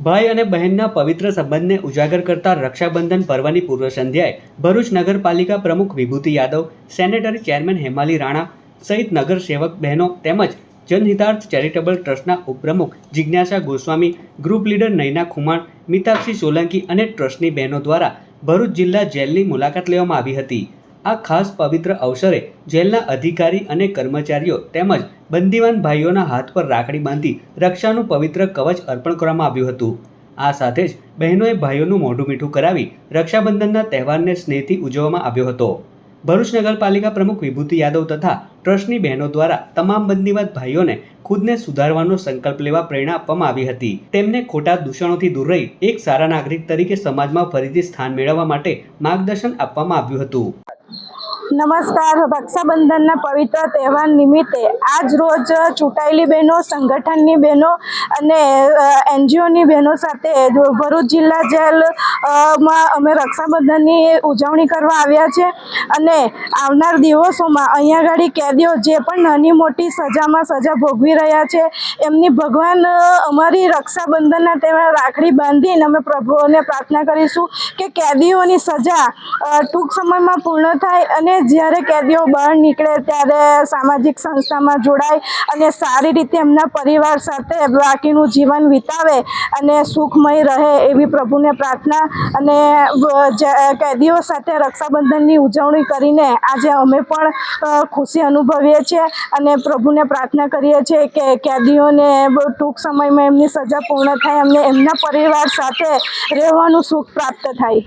ભાઈ અને બહેનના પવિત્ર સંબંધને ઉજાગર કરતા રક્ષાબંધન પર્વની પૂર્વ સંધ્યાએ ભરૂચ નગરપાલિકા પ્રમુખ વિભૂતિ યાદવ, સેનેટરી ચેરમેન હેમાલી રાણા સહિત નગર સેવક બહેનો તેમજ જનહિતાર્થ ચેરિટેબલ ટ્રસ્ટના ઉપપ્રમુખ જિજ્ઞાસા ગોસ્વામી, ગ્રુપ લીડર નૈના ખુમાણ, મિતાક્ષી સોલંકી અને ટ્રસ્ટની બહેનો દ્વારા ભરૂચ જિલ્લા જેલની મુલાકાત લેવામાં આવી હતી. આ ખાસ પવિત્ર અવસરે જેલના અધિકારી અને કર્મચારીઓ તેમજ બંદીવાન ભાઈઓના હાથ પર રાખડી બાંધી રક્ષાનું પવિત્ર કવચ અર્પણ કરવામાં આવ્યું હતું. આ સાથે જ બહેનોએ ભાઈઓનું મોઢું મીઠું કરાવી રક્ષાબંધનના તહેવારને સ્નેહથી ઉજવવામાં આવ્યો હતો. ભરૂચ નગરપાલિકા પ્રમુખ વિભૂતિ યાદવ તથા ટ્રસ્ટની બહેનો દ્વારા તમામ બંદીવાન ભાઈઓને ખુદને સુધારવાનો સંકલ્પ લેવા પ્રેરણા આપવામાં આવી હતી. તેમને ખોટા દૂષણોથી દૂર રહી એક સારા નાગરિક તરીકે સમાજમાં ફરીથી સ્થાન મેળવવા માટે માર્ગદર્શન આપવામાં આવ્યું હતું. નમસ્કાર. રક્ષાબંધનના પવિત્ર તહેવાર નિમિત્તે આજ રોજ ચૂંટાયેલી બહેનો, સંગઠનની બહેનો અને એનજીઓની બહેનો સાથે ભરૂચ જિલ્લા જેલમાં અમે રક્ષાબંધનની ઉજવણી કરવા આવ્યા છે. અને આવનાર દિવસોમાં અહીંયા આગળ કેદીઓ જે પણ નાની મોટી સજામાં સજા ભોગવી રહ્યા છે, એમની ભગવાન અમારી રક્ષાબંધનના તહેવાર રાખડી બાંધીને અમે પ્રભુઓને પ્રાર્થના કરીશું કે કેદીઓની સજા ટૂંક સમયમાં પૂર્ણ થાય અને જ્યારે કેદીઓ બહાર નીકળે ત્યારે સામાજિક સંસ્થામાં જોડાય અને સારી રીતે એમના પરિવાર સાથે બાકીનું જીવન વિતાવે અને સુખમય રહે એવી પ્રભુને પ્રાર્થના અને કેદીઓ સાથે રક્ષાબંધનની ઉજવણી કરીને આજે અમે પણ ખુશી અનુભવીએ છીએ અને પ્રભુને પ્રાર્થના કરીએ છીએ કે કેદીઓને ટૂંક સમયમાં એમની સજા પૂર્ણ થાય અમને એમના પરિવાર સાથે રહેવાનું સુખ પ્રાપ્ત થાય.